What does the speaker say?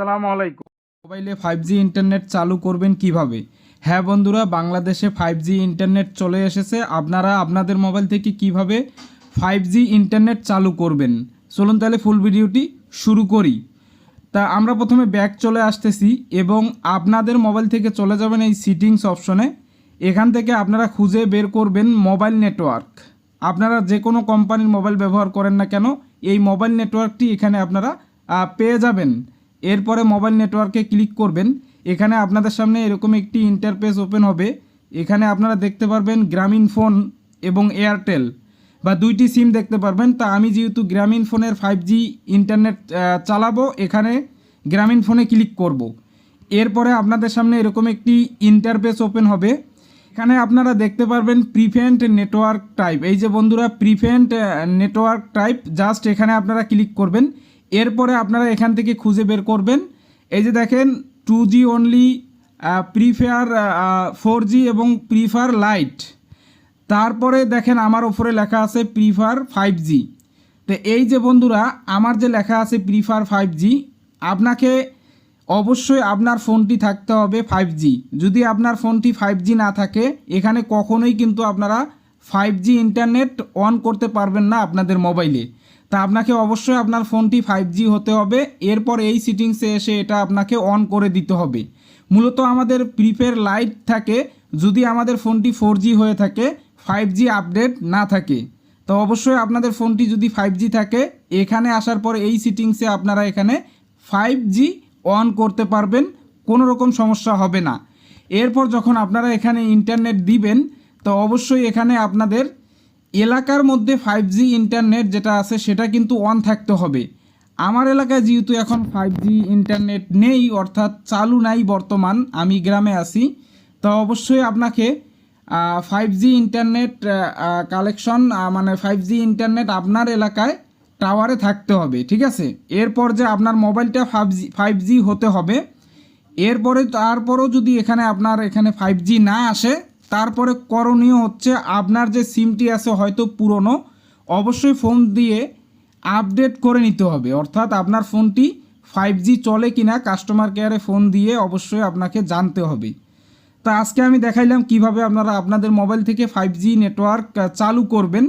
আসসালামু আলাইকুম। মোবাইলে ফাইভ জি ইন্টারনেট চালু করবেন কীভাবে? হ্যাঁ বন্ধুরা, বাংলাদেশে ফাইভ জি ইন্টারনেট চলে এসেছে। আপনারা আপনাদের মোবাইল থেকে কীভাবে ফাইভ জি ইন্টারনেট চালু করবেন? চলুন তাহলে ফুল ভিডিওটি শুরু করি। তা আমরা প্রথমে ব্যাক চলে আসতেছি এবং আপনাদের মোবাইল থেকে চলে যাবেন এই সিটিংস অপশনে এখান থেকে আপনারা খুঁজে বের করবেন মোবাইল নেটওয়ার্ক আপনারা যে কোনো কোম্পানির মোবাইল ব্যবহার করেন না কেন, এই মোবাইল নেটওয়ার্কটি এখানে আপনারা পেয়ে যাবেন। এরপরে মোবাইল নেটওয়ার্কে ক্লিক করবেন। এখানে আপনাদের সামনে এরকম একটি ইন্টারফেস ওপেন হবে। এখানে আপনারা দেখতে পারবেন গ্রামীণ ফোন এবং এয়ারটেল বা দুইটি সিম দেখতে পারবেন। তা আমি যেহেতু গ্রামীণ ফোনের ফাইভ জি ইন্টারনেট চালাবো, এখানে গ্রামীণ ফোনে ক্লিক করব। এরপরে আপনাদের সামনে এরকম একটি ইন্টারফেস ওপেন হবে। এখানে আপনারা দেখতে পারবেন প্রিফেন্ট নেটওয়ার্ক টাইপ এই যে বন্ধুরা প্রিফেন্ট নেটওয়ার্ক টাইপ জাস্ট এখানে আপনারা ক্লিক করবেন। এরপরে আপনারা এখান থেকে খুঁজে বের করবেন। এই যে দেখেন two G only prefer four G এবং প্রিফার লাইট তারপরে দেখেন আমার ওপরে লেখা আছে প্রিফার ফাইভ জি তো এই যে বন্ধুরা, আমার যে লেখা আছে প্রিফার ফাইভ জি আপনাকে অবশ্যই আপনার ফোনটি থাকতে হবে ফাইভ জি যদি আপনার ফোনটি ফাইভ জি না থাকে, এখানে কখনোই কিন্তু আপনারা ফাইভ জি ইন্টারনেট অন করতে পারবেন না আপনাদের মোবাইলে তা আপনাকে অবশ্যই আপনার ফোনটি ফাইভ জি হতে হবে, এরপর এই সিটিংসে এসে এটা আপনাকে অন করে দিতে হবে। মূলত আমাদের প্রিপেড লাইট থাকে, যদি আমাদের ফোনটি ফোর জি হয়ে থাকে ফাইভ জি আপডেট না থাকে। তো অবশ্যই আপনাদের ফোনটি যদি ফাইভ জি থাকে, এখানে আসার পর এই সিটিংসে আপনারা এখানে ফাইভ জি অন করতে পারবেন, কোনো রকম সমস্যা হবে না। এরপর যখন আপনারা এখানে ইন্টারনেট দিবেন তো অবশ্যই এখানে আপনাদের এলাকার মধ্যে ফাইভ জি ইন্টারনেট যেটা আছে সেটা কিন্তু অন থাকতে হবে। আমার এলাকায় যেহেতু এখন ফাইভ জি ইন্টারনেট নেই, অর্থাৎ চালু নাই বর্তমান, আমি গ্রামে আছি, তো অবশ্যই আপনাকে ফাইভ জি ইন্টারনেট কালেকশন মানে ফাইভ জি ইন্টারনেট আপনার এলাকায় টাওয়ারে থাকতে হবে, ঠিক আছে? এরপর যে আপনার মোবাইলটা ফাইভ জি ফাইভ জি হতে হবে, এরপরে তারপরেও যদি এখানে আপনার, এখানে ফাইভ জি না আসে তারপরে করণীয় হচ্ছে আপনার যে সিমটি আছে হয়তো পুরনো, অবশ্যই ফোন দিয়ে আপডেট করে নিতে হবে। অর্থাৎ আপনার ফোনটি ফাইভ জি চলে কিনা কাস্টমার কেয়ারে ফোন দিয়ে অবশ্যই আপনাকে জানতে হবে। তা আজকে আমি দেখাইলাম কীভাবে আপনারা আপনাদের মোবাইল থেকে ফাইভ জি নেটওয়ার্ক চালু করবেন।